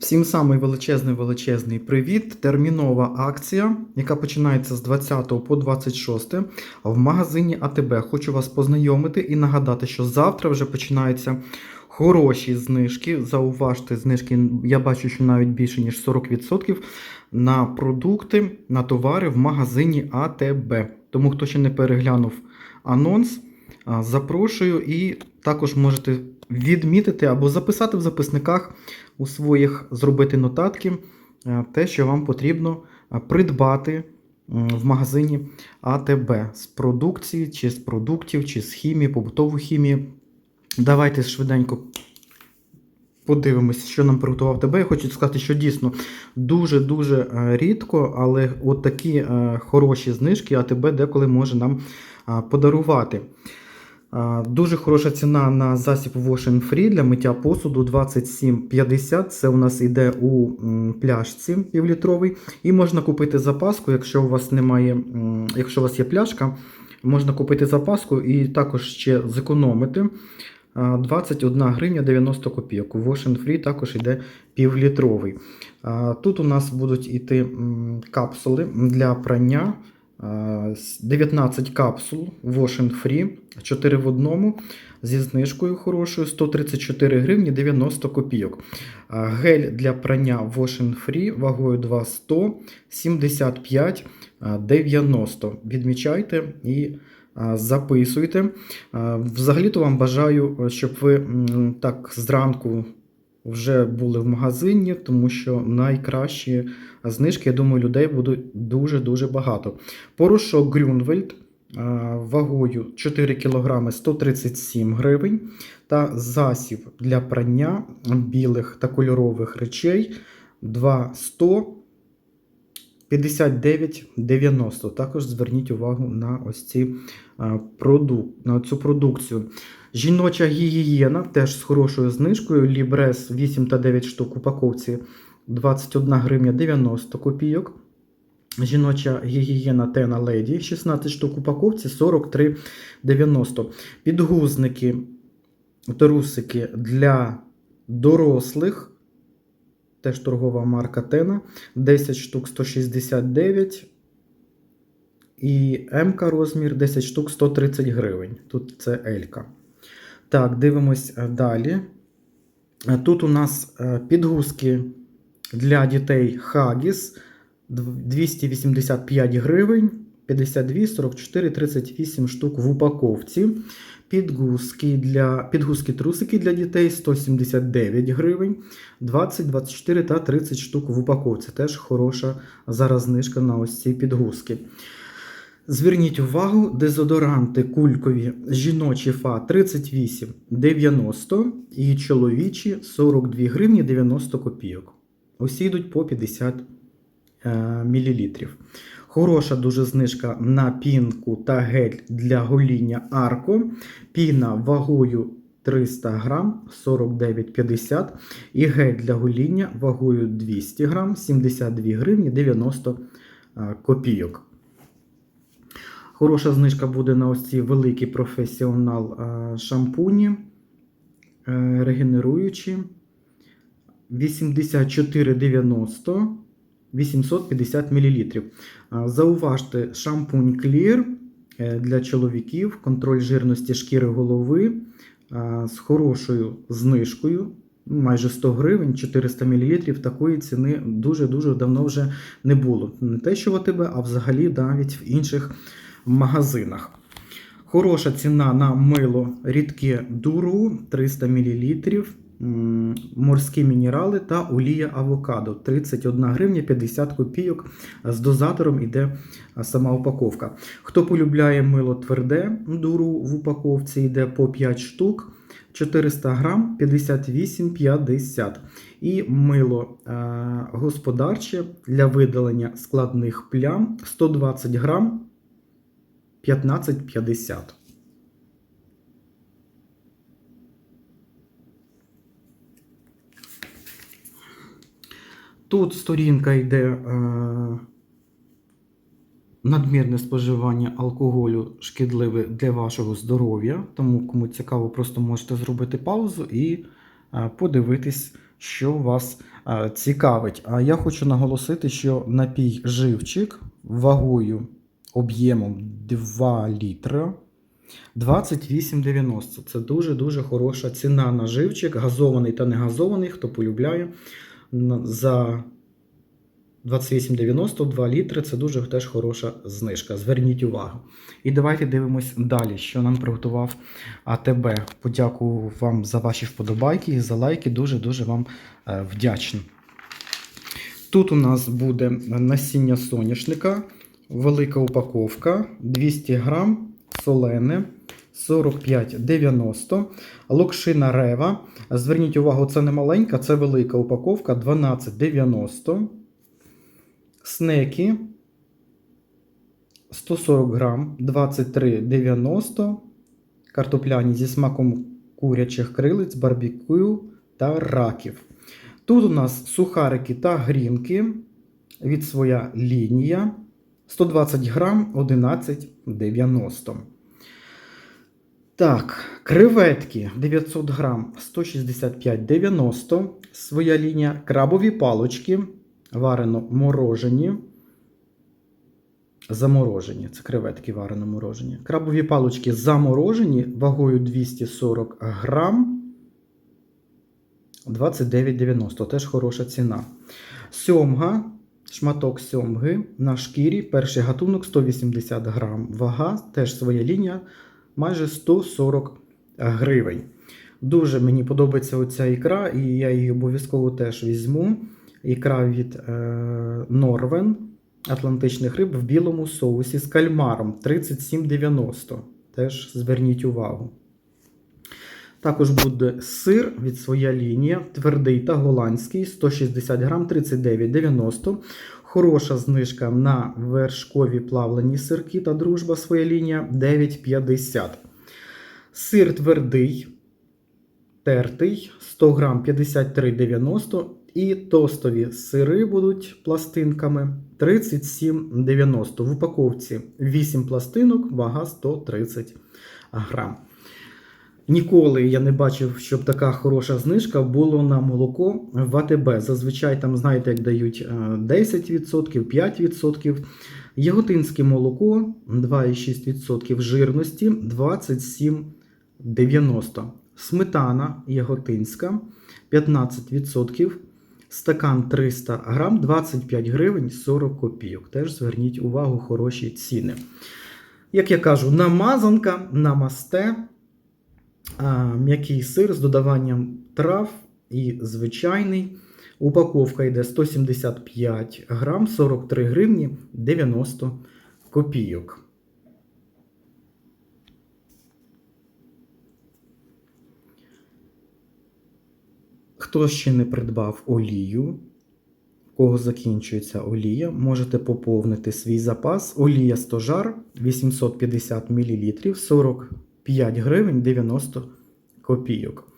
Всім самий величезний величезний привіт. Термінова акція, яка починається з 20 по 26 в магазині АТБ. Хочу вас познайомити і нагадати, що завтра вже починаються хороші знижки. Зауважте, знижки я бачу, що навіть більше ніж 40% на продукти, на товари в магазині АТБ. Тому хто ще не переглянув анонс, запрошую і також можете відмітити або записати в записниках у своїх зробити нотатки е, те, що вам потрібно е, придбати в магазині АТБ з продукції, чи з продуктів, чи з хімії, побутової хімії. Давайте швиденько подивимось, що нам приготував ТБ. Я хочу сказати, що дійсно дуже-дуже е, рідко, але от такі е, хороші знижки АТБ деколи може нам е, подарувати. Дуже хороша ціна на засіб Wash and Free для миття посуду 27,50. Це у нас йде у пляшці півлітровій. І можна купити запаску, якщо у вас немає, якщо у вас є пляшка, можна купити запаску і також ще зекономити. 21 гривня 90 копійок. У Wash Free також йде півлітровий. Тут у нас будуть іти капсули для прання. А, с- 19 капсул Wash and Free, 4 в одному зі знижкою хорошою 134 гривні 90 копійок. Гель для прання Wash and Free вагою 200 75 90. Відмічайте і записуйте. Взагалі-то вам бажаю, щоб ви так зранку вже були в магазині, тому що найкращі знижки, я думаю, людей буде дуже-дуже багато. Порошок Грюнвельд вагою 4 кг 137 гривень. Та засіб для прання білих та кольорових речей 200 59,90. Також зверніть увагу на ось ці а, продук... на цю продукцію. Жіноча гігієна теж з хорошою знижкою. Лібрес 8 та 9 штук упаковці 21 гривня 90 копійок. Жіноча гігієна Тена Леді 16 штук упаковці 43,90. Підгузники, трусики для дорослих. Теж торгова марка Тена. 10 штук 169. І м розмір 10 штук 130 гривень. Тут це Елька. Так, дивимось е, далі. Е, Тут у нас е, підгузки для дітей Хагіс 285 гривень, 52, 44, 38 штук в упаковці. Підгузки для підгузки трусики для дітей 179 гривень, 20, 24 та 30 штук в упаковці. Теж хороша зараз знижка на ось ці підгузки. Зверніть увагу, дезодоранти кулькові жіночі ФА 38,90 і чоловічі 42 гривні 90 копійок. Усі йдуть по 50 е, мл. Хороша дуже знижка на пінку та гель для гоління Арко. Піна вагою 300 грам 49,50 і гель для гоління вагою 200 грам 72 гривні 90 е, копійок. Хороша знижка буде на ось ці великі професіонал е, шампуні, регенеруючі 84,90 850 мл. Зауважте шампунь Clear е, для чоловіків, контроль жирності шкіри голови з хорошою знижкою. Майже 100 гривень, 400 мл. Такої ціни дуже-дуже давно вже не було. Не те, що в АТБ, а взагалі навіть в інших магазинах. Хороша ціна на мило рідке дуру 300 мл, морські мінерали та олія авокадо 31 гривня 50 копійок. З дозатором іде сама упаковка. Хто полюбляє мило тверде дуру в упаковці, йде по 5 штук. 400 грам 58,50. І мило господарче для видалення складних плям 120 грам 15,50. Тут сторінка йде е, надмірне споживання алкоголю шкідливе для вашого здоров'я. Тому, кому цікаво, просто можете зробити паузу і е, подивитись що вас е, цікавить. А я хочу наголосити, що напій живчик вагою об'ємом 2 літра 28,90. Це дуже-дуже хороша ціна на живчик, газований та не газований, хто полюбляє. За 28,90 2 літри це дуже теж хороша знижка. Зверніть увагу. І давайте дивимось далі, що нам приготував АТБ. Подякую вам за ваші вподобайки і за лайки. Дуже-дуже вам е, вдячний. Тут у нас буде насіння соняшника, велика упаковка, 200 грам, солене, 45,90. Локшина рева. Зверніть увагу, це не маленька, це велика упаковка, 12,90. Снеки 140 грам, 23,90. Картопляні зі смаком курячих крилиць, барбекю та раків. Тут у нас сухарики та грінки від своя лінія 120 грам 11,90. Так, креветки 900 грам 165,90. Своя лінія. Крабові палочки варено морожені. Заморожені. Це креветки варено морожені. Крабові палочки заморожені вагою 240 грам. 29,90. Теж хороша ціна. Сьомга. Шматок сьомги на шкірі. Перший гатунок 180 грам. Вага, теж своя лінія, майже 140 гривень. Дуже мені подобається оця ікра, і я її обов'язково теж візьму. Ікра від е, Норвен Атлантичних риб в білому соусі з кальмаром 37,90. Теж зверніть увагу. Також буде сир від своя лінія, твердий та голландський 160 грам 39,90. Хороша знижка на вершкові плавлені сирки та дружба своя лінія 9,50. Сир твердий, тертий 100 грам 53,90. І тостові сири будуть пластинками 37,90. В упаковці 8 пластинок, вага 130 грам. Ніколи я не бачив, щоб така хороша знижка була на молоко в АТБ. Зазвичай там, знаєте, як дають е, 10%, 5%. Яготинське молоко 2,6% жирності 27,90. Сметана яготинська 15%. Стакан 300 грам 25 гривень 40 копійок. Теж зверніть увагу, хороші ціни. Як я кажу, намазанка, намасте. М'який сир з додаванням трав і звичайний. Упаковка йде 175 грам, 43 гривні 90 копійок. Хто ще не придбав олію, кого закінчується олія, можете поповнити свій запас. Олія стожар 850 мл 45 гривень 90 копійок.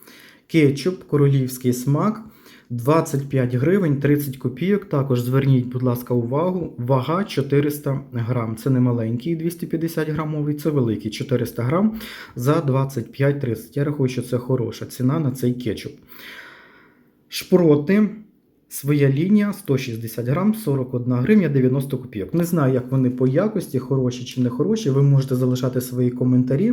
Кетчуп, королівський смак 25 гривень 30 копійок. Також зверніть, будь ласка, увагу. Вага 400 грам. Це не маленький 250 грамовий, це великий 400 грам за 25-30. Я рахую, що це хороша ціна на цей кетчуп. Шпроти. Своя лінія 160 грам, 41 гривня 90 копійок. Не знаю, як вони по якості, хороші чи не хороші. Ви можете залишати свої коментарі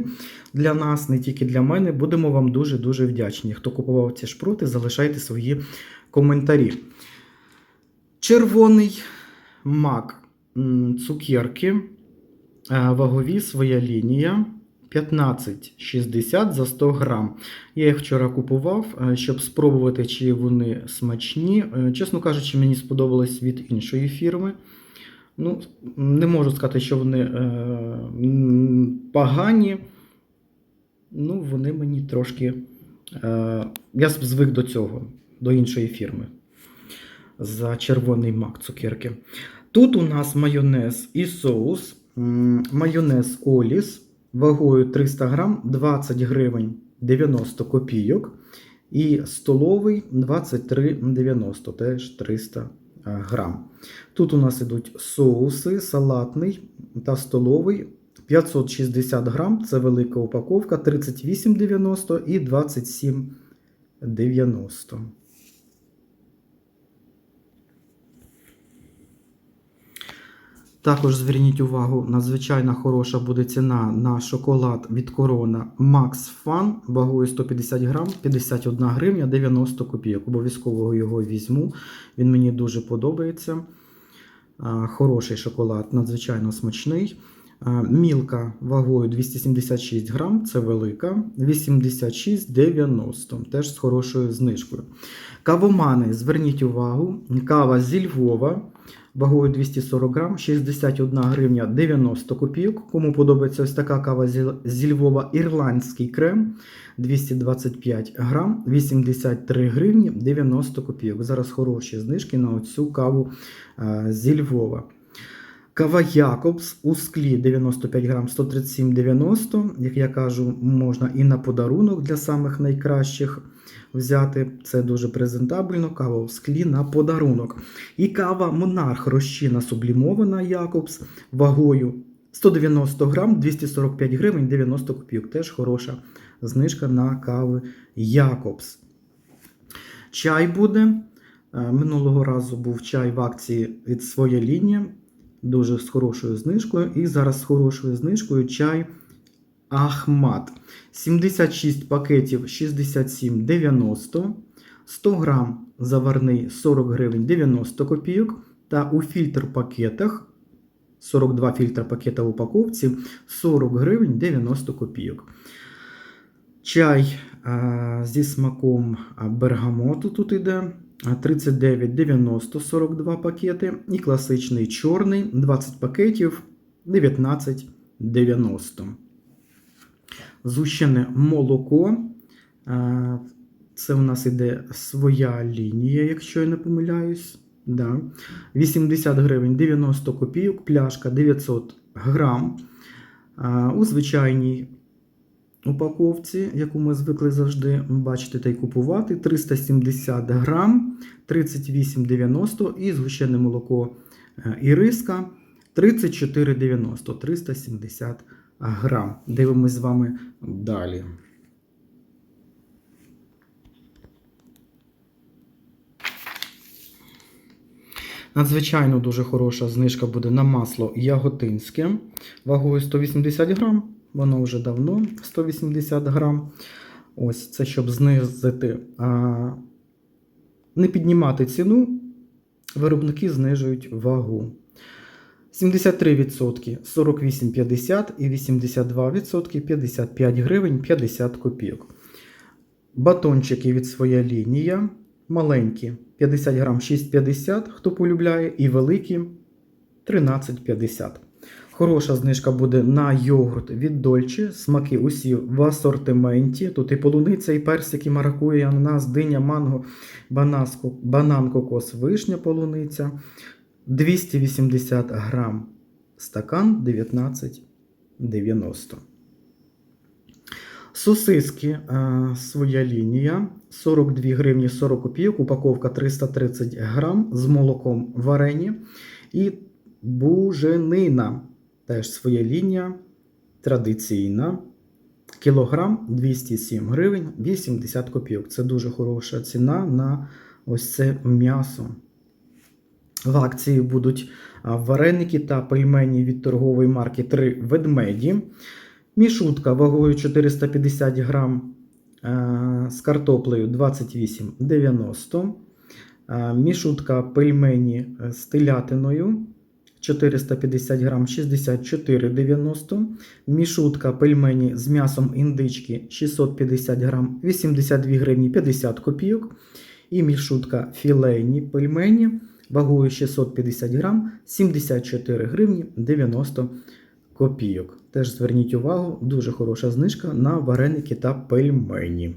для нас, не тільки для мене. Будемо вам дуже-дуже вдячні. Хто купував ці шпроти, залишайте свої коментарі. Червоний мак цукерки. Е, Вагові своя лінія. 15,60 за 100 грам. Я їх вчора купував, е, щоб спробувати, чи вони смачні. Е, Чесно кажучи, мені сподобалось від іншої фірми. Ну, не можу сказати, що вони е, погані. Ну, вони мені трошки. Е, я звик до цього, до іншої фірми. За червоний мак цукерки. Тут у нас майонез і соус. Майонез Оліс вагою 300 грам 20 гривень 90 копійок. І столовий 23,90 теж 300 грам. Тут у нас ідуть соуси, салатний та столовий 560 грам. Це велика упаковка 38,90 і 27,90. Також зверніть увагу, надзвичайно хороша буде ціна на шоколад від Корона Max Fun вагою 150 грам, 51 гривня 90 копійок. Обов'язково його візьму. Він мені дуже подобається. Хороший шоколад, надзвичайно смачний. Мілка вагою 276 грам, це велика, 86,90, теж з хорошою знижкою. Кавомани, зверніть увагу, кава зі Львова вагою 240 грам, 61 гривня 90 копійок. Кому подобається ось така кава зі- Львова, ірландський крем 225 грам, 83 гривні 90 копійок. Зараз хороші знижки на оцю каву е, зі Львова. Кава Якобс у склі 95 грам 137,90. Як я кажу, можна і на подарунок для самих найкращих взяти. Це дуже презентабельно. Кава в склі на подарунок. І кава Монарх розчина сублімована Якобс вагою 190 грам 245 гривень 90 копійок. Теж хороша знижка на кави Якобс. Чай буде. Е, Минулого разу був чай в акції від своя лінія. Дуже з хорошою знижкою. І зараз з хорошою знижкою чай Ахмат. 76 пакетів 67,90. 100 грам заварний 40 гривень 90 копійок. Та у фільтр пакетах 42 фільтр пакета в упаковці 40 гривень 90 копійок. Чай а, зі смаком бергамоту тут іде. 39,90 42 пакети. І класичний чорний 20 пакетів 19,90. Зущене молоко. Це у нас іде своя лінія, якщо я не помиляюсь. Да. 80 гривень 90 копійок, пляшка 900 грам. У звичайній упаковці, яку ми звикли завжди бачити та й купувати, 370 грам, 38,90 і згущене молоко е, іриска 34,90, 370 грам. Дивимось з вами далі. Надзвичайно дуже хороша знижка буде на масло яготинське вагою 180 грам. Воно вже давно 180 грам. Ось це щоб знизити, а, не піднімати ціну, виробники знижують вагу. 73% 48,50 і 82% 55 гривень 50 копійок. Батончики від своя лінія. Маленькі 50 грам 6,50, хто полюбляє, і великі 13,50. Хороша знижка буде на йогурт від Дольче. Смаки усі в асортименті. Тут і полуниця, і персик, і маракуя, ананас, диня, манго, банан, кокос, вишня, полуниця. 280 грам стакан 19,90. Сосиски е, своя лінія 42 гривні 40 копійок, упаковка 330 грам з молоком варені. І буженина теж своя лінія традиційна. Кілограм 207 гривень 80 копійок. Це дуже хороша ціна на ось це м'ясо. В акції будуть вареники та пельмені від торгової марки 3 ведмеді. Мішутка вагою 450 грам з картоплею 28,90. Е, Мішутка пельмені е, з телятиною 450 грам 64,90. Мішутка пельмені з м'ясом індички 650 грам 82 гривні 50 копійок. І мішутка філейні пельмені вагою 650 грам 74 гривні 90 копійок. Теж зверніть увагу, дуже хороша знижка на вареники та пельмені.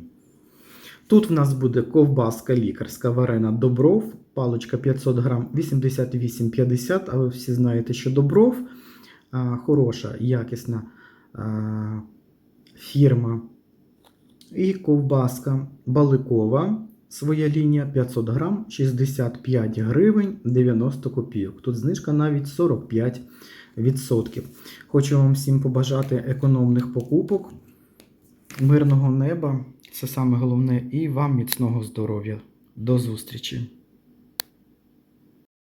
Тут в нас буде ковбаска лікарська варена Добров, паличка 500 грам 88,50, а ви всі знаєте, що Добров а, хороша, якісна а, фірма. І ковбаска баликова, своя лінія 500 грам 65 гривень 90 копійок. Тут знижка навіть 45%. Хочу вам всім побажати економних покупок, мирного неба, це саме головне, і вам міцного здоров'я. До зустрічі!